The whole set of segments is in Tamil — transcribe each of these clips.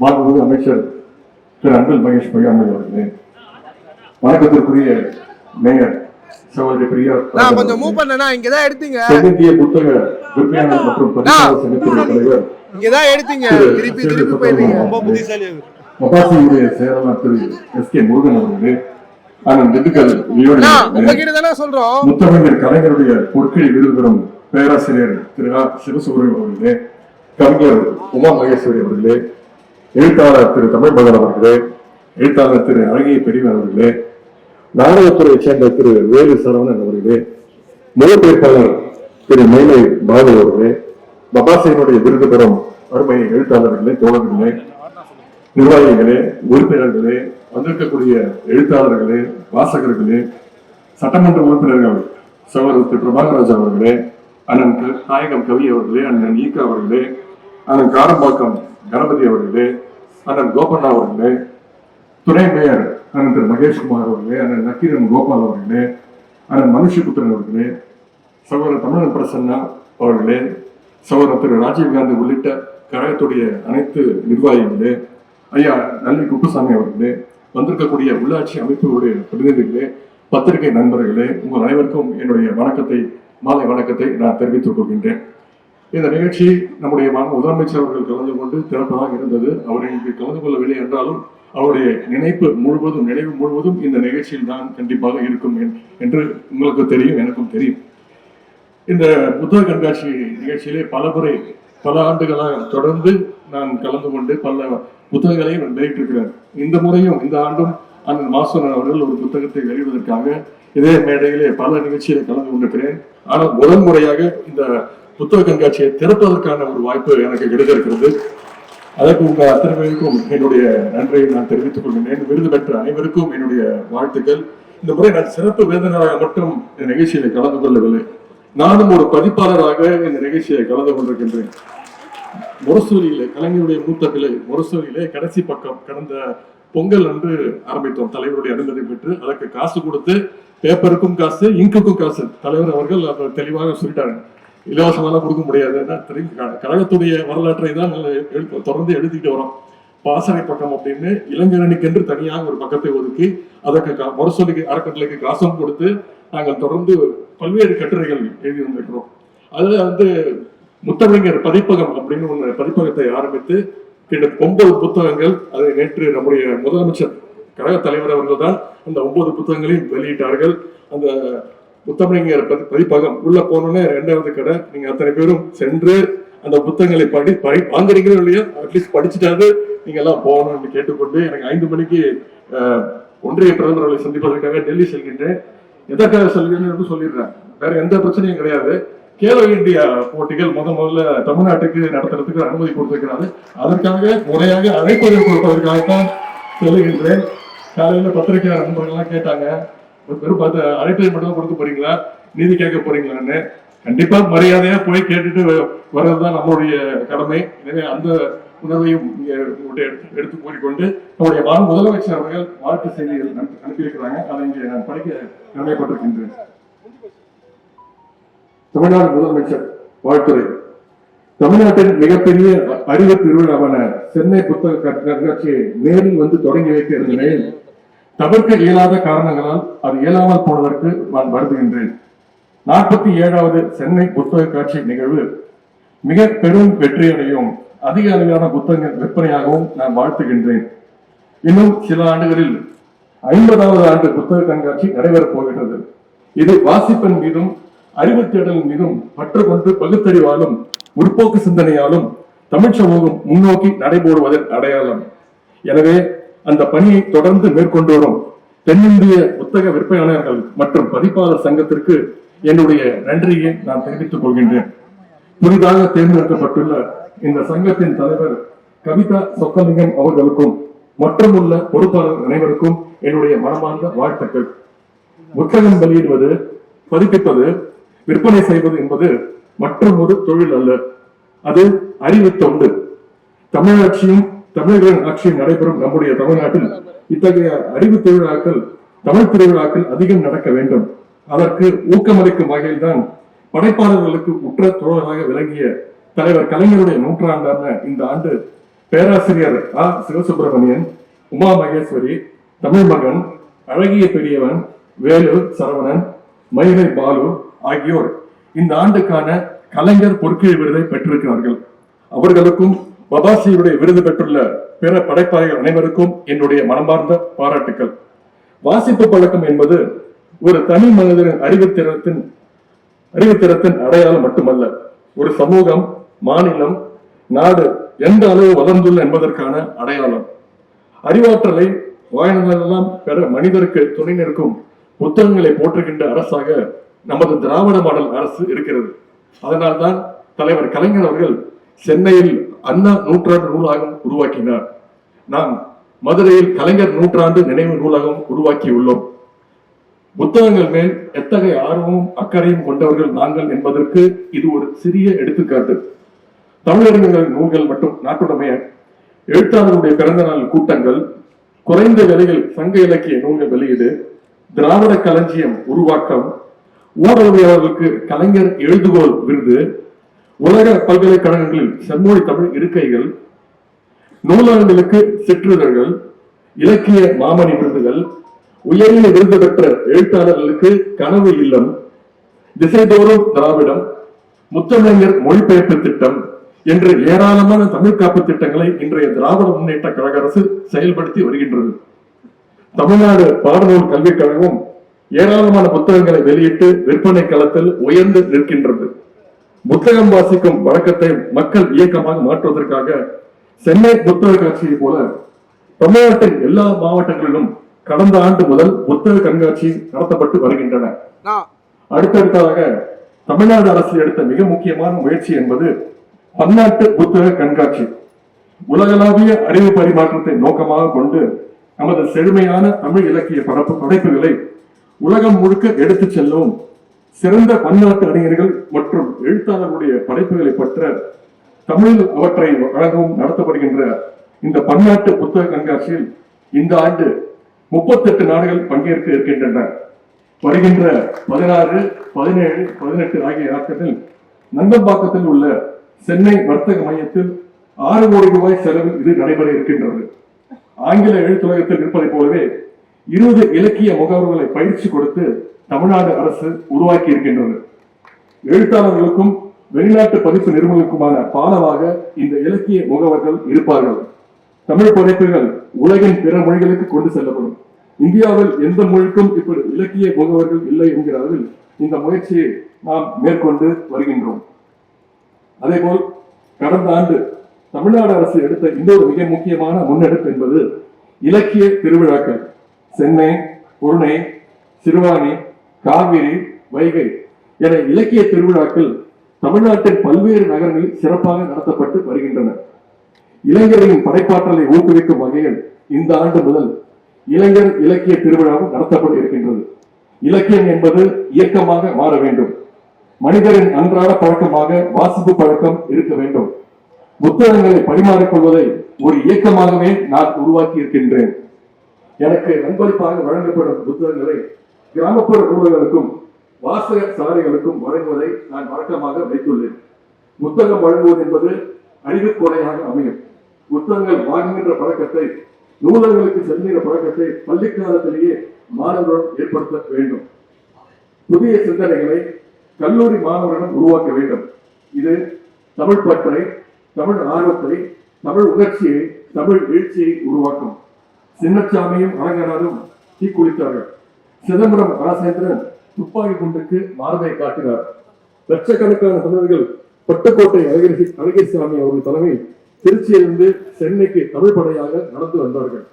மாண்புமிகு அமைச்சர் திரு அன்பில் மகேஷ் பொய்யாமை அவர்களே. வணக்கத்திற்குரிய மேயர் சகோதரி பிரியா நான் கொஞ்சம் மூவ் பண்ணனா இங்கதான் எடுத்தீங்க. தென்னிந்திய புத்தக விற்பனையாளர் மற்றும் பதிப்பாளர் சங்கத்தினுடைய தலைவர் இங்கதான் எடுத்தீங்க. திருப்பி திருப்பி போயிருந்தீங்க ரொம்ப புத்திசாலி அவர் மபாசியுடைய செயலாளர் திரு எஸ் கே முருகன் அவர்களே அண்ணன் திண்டுக்கல் உங்ககிட்ட தானே சொல்றோம். முத்தமிழர் கலைஞருடைய பொற்களை விருது பெறும் பேராசிரியர் திரு. சிவசுப்ரமணியம் அவர்களே கவிஞர் உமா மகேஸ்வரி அவர்களே எழுத்தாளர் திரு தமிழ் மகன் அவர்களே எழுத்தாளர் திரு அழகிய பெரியவர் அவர்களே நாடகத்துறையைச் சேர்ந்த திரு வேலு சரவணன் அவர்களே மொழிபெயர்ப்பாளர் திரு மேலை பாபு அவர்களே பபாசையினுடைய விருது பெறும் அருமை எழுத்தாளர்களே தோழர்களே நிர்வாகிகளே உறுப்பினர்களே வந்திருக்கக்கூடிய எழுத்தாளர்களே வாசகர்களே சட்டமன்ற உறுப்பினர்கள் சகோதரர் திரு பிரபாகராஜ் அவர்களே அண்ணன் நாயகம் கவி அவர்களே அண்ணன் ஈகா அவர்களே அண்ணன் காரம்பாக்கம் கணபதி அவர்களே அண்ணன் கோபண்ணா அவர்களே துணை மேயர் அண்ணன் திரு மகேஷ்குமார் அவர்களே அண்ணன் நக்கீரன் கோபால் அவர்களே அண்ணன் மனுஷபுத்திரன் அவர்களே சகோதரர் தமிழன் பிரசன்னா அவர்களே சகோதரர் திரு ராஜீவ்காந்தி உள்ளிட்ட கழகத்துடைய அனைத்து நிர்வாகிகளே ஐயா நல்லி குப்புசாமி அவர்களே வந்திருக்கக்கூடிய உள்ளாட்சி அமைப்புகளுடைய பிரதிநிதிகளே பத்திரிகை நண்பர்களே உங்கள் அனைவருக்கும் என்னுடைய வணக்கத்தை மாலை வணக்கத்தை நான் தெரிவித்துக் கொள்கின்றேன். இந்த நிகழ்ச்சி நம்முடைய முதலமைச்சர் அவர்கள் கலந்து கொண்டு திறப்பதாக இருந்தது. அவர் இங்கு கலந்து கொள்ளவில்லை என்றாலும் அவருடைய நினைப்பு முழுவதும் நினைவு முழுவதும் இந்த நிகழ்ச்சியில் தான் கண்டிப்பாக இருக்கும் என்- என்று உங்களுக்கு தெரியும் எனக்கும் தெரியும். இந்த புத்தக கண்காட்சி நிகழ்ச்சியிலே பல முறை பல ஆண்டுகளாக தொடர்ந்து நான் கலந்து கொண்டு பல புத்தகங்களையும் வெளியிட்டிருக்கிறேன் இந்த முறையும் இந்த ஆண்டும் அந்த மாசன் அவர்கள் ஒரு புத்தகத்தை வெளியிடுவதற்காக இதே மேடையிலே பல நிகழ்ச்சிகளை கலந்து கொண்டிருக்கிறேன். ஆனால் முதன்முறையாக இந்த புத்தக கண்காட்சியை திறப்பதற்கான ஒரு வாய்ப்பு எனக்கு கிடைத்திருக்கிறது. அதற்கு உங்கள் அத்தனை பேருக்கும் என்னுடைய நன்றியை நான் தெரிவித்துக் கொள்கிறேன் விருது பெற்ற அனைவருக்கும் என்னுடைய வாழ்த்துக்கள். இந்த முறை நான் சிறப்பு விருந்தினராக மட்டும் இந்த நிகழ்ச்சியில கலந்து கொள்ளவில்லை. நானும் ஒரு பதிப்பாளராக இந்த நிகழ்ச்சியை கலந்து கொண்டிருக்கின்றேன். முரசூரியிலே கலைஞருடைய மூத்த பிள்ளை முரசூரியிலே கடைசி பக்கம் கடந்த பொங்கல் அன்று ஆரம்பித்தோம். தலைவருடைய அனுமதி பெற்று அதற்கு காசு கொடுத்து பேப்பருக்கும் காசு இங்குக்கும் காசு. தலைவர் அவர்கள் அதை தெளிவாக சொல்லிட்டாங்க இலவசமெல்லாம் கொடுக்க முடியாது. தெரியும், கழகத்துடைய வரலாற்றை தான் எழு- தொடர்ந்து எழுதிட்டு வரோம். பாசறை பக்கம் அப்படின்னு இளைஞரணிக்கென்று தனியாக ஒரு பக்கத்தை ஒதுக்கி அதற்கு மறுசொலிக்கு அறக்கட்டளைக்கு காசும் கொடுத்து நாங்கள் தொடர்ந்து பல்வேறு கட்டுரைகள் எழுதி வந்திருக்கிறோம் அதில் வந்து முத்தமிழர் பதிப்பகம் அப்படின்னு ஒன்று பதிப்பகத்தை ஆரம்பித்து கிட்ட ஒன்பது புத்தகங்கள் அதை நேற்று நம்முடைய முதலமைச்சர் கழக தலைவர் அவர்கள் தான் அந்த ஒன்பது புத்தகங்களையும் வெளியிட்டார்கள். அந்த முத்தமிழர் பதிப்பகம். உள்ள போனோன்னே ரெண்டாவது கடை. நீங்க அத்தனை பேரும் சென்று அந்த புத்தகங்களை படி படி வாங்குறீங்களோ இல்லையோ அட்லீஸ்ட் படிச்சுட்டாரு நீங்க எல்லாம் போகணும்னு கேட்டுக்கொண்டு எனக்கு ஐந்து மணிக்கு ஒன்றிய பிரதமர் அவர்களை சந்திப்பதற்காக டெல்லி செல்கின்றேன். எதற்காக செல்கிறேன் சொல்லிடுறேன். வேற எந்த பிரச்சனையும் கிடையாது. கேலோ இந்தியா போட்டிகள் முத முதல்ல தமிழ்நாட்டுக்கு நடத்துறதுக்கு அனுமதி கொடுத்திருக்கிறாரு அதற்காக முறையாக அழைப்பதை கொடுப்பதற்காகத்தான் செல்கின்றேன். காலையில பத்திரிகையாளர் நண்பர்கள்லாம் கேட்டாங்க. வெறும் பார்த்து அழைப்பதை மட்டும் கொடுக்க போறீங்களா? நீதி கேட்க போறீங்களான்னு கண்டிப்பா மரியாதையா போய் கேட்டுட்டு வர்றதுதான் நம்மளுடைய கடமை. எனவே அந்த உணர்வையும் எடுத்து கூறிக்கொண்டு நம்முடைய வாழ் முதலமைச்சர் அவர்கள் வாழ்த்து செய்திகள் அனுப்பி- அனுப்பியிருக்கிறாங்க. அதை இங்கே நான் படிக்க கடமைப்பட்டிருக்கின்றேன். தமிழ்நாடு முதலமைச்சர் வாழ்த்துறை. தமிழ்நாட்டின் மிகப்பெரிய அறிவு திருவிழாவான சென்னை புத்தக கண்காட்சியை நேரில் வந்து தொடங்கி வைக்க இருந்த நிலையில் தவிர்க்க இயலாத காரணங்களால் அது இயலாமல் போனதற்கு நான் வருந்துகின்றேன். நாற்பத்தி ஏழாவது சென்னை புத்தக காட்சி நிகழ்வு. மிக பெரும் வெற்றியடையும் அதிக அளவிலான புத்தகங்கள் விற்பனையாகவும் நான் வாழ்த்துகின்றேன். இன்னும் சில ஆண்டுகளில் ஐம்பதாவது ஆண்டு புத்தக கண்காட்சி நடைபெறப் போகின்றது. இது வாசிப்பின் மீதும் அறிவு தேடல் மீதும் பற்று கொண்டு பகுத்தறிவாலும் முற்போக்கு சிந்தனையாலும் தமிழ் சமூகம் முன்னோக்கி நடைபோடுவதன் அடையாளம். எனவே அந்த பணியை தொடர்ந்து மேற்கொண்டு வரும். தென்னிந்திய புத்தக விற்பனையாளர்கள் மற்றும் பதிப்பாளர் சங்கத்திற்கு என்னுடைய நன்றியை நான் தெரிவித்துக் கொள்கின்றேன். புதிதாக தேர்ந்தெடுக்கப்பட்டுள்ள இந்த சங்கத்தின் தலைவர் கவிதா சொக்கலிங்கம் அவர்களுக்கும் மற்றும் உள்ள பொறுப்பாளர் அனைவருக்கும் என்னுடைய மனமார்ந்த வாழ்த்துக்கள். புத்தகம் வெளியிடுவது பதிப்பிப்பது விற்பனை செய்வது என்பது மற்றும் ஒரு தொழில் அல்ல. அது அறிவு தொண்டு தமிழாட்சியும் தமிழர்களின் ஆட்சியும் நடைபெறும் நம்முடைய தமிழ்நாட்டில் இத்தகைய அறிவு திருவிழாக்கள் தமிழ் திருவிழாக்கள் அதிகம் நடக்க வேண்டும். அதற்கு ஊக்கமளிக்கும் வகையில்தான் படைப்பாளர்களுக்கு உற்ற தோழராக விளங்கிய தலைவர் கலைஞருடைய நூற்றாண்டான இந்த ஆண்டு பேராசிரியர் ஆ. சிவசுப்பிரமணியன் உமா மகேஸ்வரி தமிழ் மகன் அழகிய பெரியவன் வேலு சரவணன் மயிலை பாலு ஆகியோர் இந்த ஆண்டுக்கான கலைஞர் பொற்கிழி விருதை பெற்றிருக்கிறார்கள். அவர்களுக்கும் பபாசியுடைய விருது பெற்றுள்ள பிற படைப்பாளிகள் அனைவருக்கும் என்னுடைய மனமார்ந்த பாராட்டுக்கள். வாசிப்பு பழக்கம் என்பது ஒரு தனி மனிதனின் அறிவுத்திறத்தின் அறிவுத்திறத்தின் அடையாளம் மட்டுமல்ல ஒரு சமூகம் மாநிலம் நாடு எந்த அளவு வளர்ந்துள்ள என்பதற்கான அடையாளம். அறிவாற்றலை வாயினெல்லாம் பெற மனிதருக்கு துணை நிற்கும் புத்தகங்களை போற்றுகின்ற அரசாக நமது திராவிட மாடல் அரசு இருக்கிறது. அதனால்தான் தலைவர் கலைஞர் அவர்கள் சென்னையில் அண்ணா நூற்றாண்டு நூலகம் உருவாக்கினார். நாம் மதுரையில் கலைஞர் நூற்றாண்டு நினைவு நூலகம் உருவாக்கியுள்ளோம் புத்தகங்கள் மேல் எத்தகைய ஆர்வமும் அக்கறையும் கொண்டவர்கள் நாங்கள் என்பதற்கு இது ஒரு சிறிய எடுத்துக்காட்டு. தமிழறிஞர்களின் நூல்கள் மற்றும் நாட்டுடைமைய எழுத்தாளர்களுடைய பிறந்த நாள் கூட்டங்கள் குறைந்த விலையில் சங்க இலக்கிய நூல்கள் வெளியீடு திராவிட களஞ்சியம் உருவாக்கம் ஊடகவியலாளர்களுக்கு கலைஞர் எழுதுகோல் விருது உலக பல்கலைக்கழகங்களில் செம்மொழி தமிழ் இருக்கைகள் நூலாண்டுகளுக்கு சிற்றிதழ்கள் இலக்கிய மாமணி விருதுகள் உயரிய விருது பெற்ற எழுத்தாளர்களுக்கு கனவு இல்லம் திசைதோறும் திராவிடம் முத்தமிழர் மொழிபெயர்ப்பு திட்டம் என்று ஏராளமான தமிழ் காப்பு திட்டங்களை இன்றைய திராவிட முன்னேற்ற கழக அரசு செயல்படுத்தி வருகின்றது. தமிழ்நாடு பாடநூல் கல்விக் கழகம் ஏராளமான புத்தகங்களை வெளியிட்டு விற்பனை களத்தில் உயர்ந்து நிற்கின்றது. புத்தகம் வாசிக்கும் வழக்கத்தை மக்கள் இயக்கமாக மாற்றுவதற்காக சென்னை புத்தக காட்சியை போல தமிழ்நாட்டின் எல்லா மாவட்டங்களிலும் கடந்த ஆண்டு முதல் புத்தக கண்காட்சி நடத்தப்பட்டு வருகின்றன. அடுத்தடுத்ததாக தமிழ்நாடு அரசு எடுத்த மிக முக்கியமான முயற்சி என்பது பன்னாட்டு புத்தக கண்காட்சி. உலகளாவிய அறிவு பரிமாற்றத்தை நோக்கமாக கொண்டு நமது செழுமையான தமிழ் இலக்கிய பரப்பு படைப்புகளை உலகம் முழுக்க எடுத்துச் செல்லவும் சிறந்த பன்னாட்டு அறிஞர்கள் மற்றும் எழுத்தாளர்களுடைய படைப்புகளை பற்ற தமிழில் அவற்றை வழங்கவும் நடத்தப்படுகின்ற இந்த பன்னாட்டு புத்தக கண்காட்சியில் இந்த ஆண்டு முப்பத்தெட்டு நாடுகள் பங்கேற்க இருக்கின்றன. வருகின்ற பதினாறு பதினேழு பதினெட்டு ஆகிய நாட்களில் நந்தம்பாக்கத்தில் உள்ள சென்னை வர்த்தக மையத்தில் ஆறு கோடி ரூபாய் செலவில் இது நடைபெற இருக்கின்றது. ஆங்கில எழுத்துலகத்தில் இருப்பதைப் போலவே இருபது இலக்கிய முகவர்களை பயிற்சி கொடுத்து தமிழ்நாடு அரசு உருவாக்கி இருக்கின்றது. எழுத்தாளர்களுக்கும் வெளிநாட்டு பதிப்பு நிறுவனங்களுக்குமான பாலமாக இந்த இலக்கிய முகவர்கள் இருப்பார்கள். தமிழ் படைப்புகள் உலகின் பிற மொழிகளுக்கு கொண்டு செல்லப்படும். இந்தியாவில் எந்த மொழிக்கும் இப்படி இலக்கிய முகவர்கள் இல்லை என்கிறார்கள் இந்த முயற்சியை நாம் மேற்கொண்டு வருகின்றோம். அதேபோல் கடந்த ஆண்டு தமிழ்நாடு அரசு எடுத்த இன்னொரு மிக முக்கியமான முன்னெடுப்பு என்பது இலக்கிய திருவிழாக்கள். சென்னை புருணை சிறுவாணி காவிரி வைகை என இலக்கிய திருவிழாக்கள் தமிழ்நாட்டின் பல்வேறு நகரங்களில் சிறப்பாக நடத்தப்பட்டு வருகின்றன. இளைஞர்களின் படைப்பாற்றலை ஊக்குவிக்கும் வகையில் இந்த ஆண்டு முதல் இளைஞர் இலக்கிய திருவிழாவும் நடத்தப்பட இருக்கின்றது. இலக்கியம் என்பது இயக்கமாக மாற வேண்டும். மனிதரின் அன்றாட பழக்கமாக வாசிப்பு பழக்கம் இருக்க வேண்டும். புத்தகங்களை பரிமாறிக்கொள்வதை ஒரு இயக்கமாகவே நான் உருவாக்கி இருக்கின்றேன் எனக்கு நண்பளிப்பாக வழங்கப்படும் புத்தகங்களை கிராமப்புற நூலகங்களுக்கும் வாசக சாலைகளுக்கும் வழங்குவதை நான் வழக்கமாக வைத்துள்ளேன். புத்தகம் வழங்குவது என்பது அறிவுக்கொடையாக அமையும். புத்தகங்கள் வாங்குகின்ற பழக்கத்தை நூலகங்களுக்கு செல்கிற பழக்கத்தை பள்ளி காலத்திலேயே மாணவர்களுடன் ஏற்படுத்த வேண்டும். புதிய சிந்தனைகளை கல்லூரி மாணவர்களிடம் உருவாக்க வேண்டும். இது தமிழ் பற்றை தமிழ் ஆர்வத்தை தமிழ் உணர்ச்சியை தமிழ் எழுச்சியை உருவாக்கும். சின்னச்சாமியும் அலங்கனாரும் தீக்குளித்தார்கள். சிதம்பரம் ராசேந்திரன் துப்பாக்கி குண்டுக்கு மார்பை காட்டினார். லட்சக்கணக்கான தமிழர்கள் பட்டுக்கோட்டை அழகிரி அழகிரிசாமி அவர்கள் தலைமையில் திருச்சியிலிருந்து சென்னைக்கு தமிழ் படையாக நடந்து வந்தார்கள்.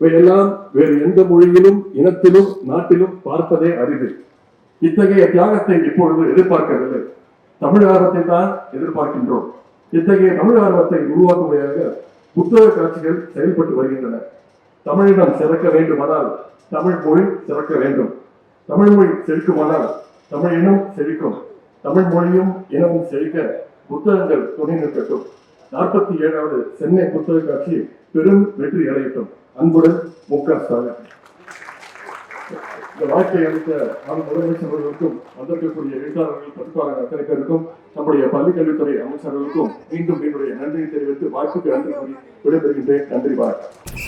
இவையெல்லாம் வேறு எந்த மொழியிலும் இனத்திலும் நாட்டிலும் பார்ப்பதே அரிது. இத்தகைய தியாகத்தை இப்பொழுது எதிர்பார்க்கவில்லை. தமிழ் ஆர்வத்தை தான் எதிர்பார்க்கின்றோம். இத்தகைய தமிழ் ஆர்வத்தை உருவாக்குவதாக புத்தக காட்சிகள் செயல்பட்டு வருகின்றன. தமிழிடம் சிறக்க வேண்டுமானால் தமிழ் மொழி சிறக்க வேண்டும். தமிழ் மொழி செழிக்குமானால் தமிழ் இனம் செழிக்கும். தமிழ் மொழியும் இனமும் செழிக்க புத்தகங்கள் துணை நிற்கட்டும். நாற்பத்தி ஏழாவது சென்னை புத்தக காட்சி பெரும் வெற்றி அடையட்டும். அன்புடன் மு க ஸ்டாலின். இந்த வாழ்க்கை அளித்த நான் முதலமைச்சர் அவர்களுக்கும் வந்திருக்கக்கூடிய எழுத்தாளர்கள் பதிப்பாளர்கள் அத்தனை பேருக்கும் நம்முடைய பள்ளிக்கல்வித்துறை அமைச்சர்களுக்கும் மீண்டும் என்னுடைய நன்றியை தெரிவித்து வாய்ப்புக்கு நன்றி கூறி விடைபெறுகின்றேன். நன்றி வணக்கம்.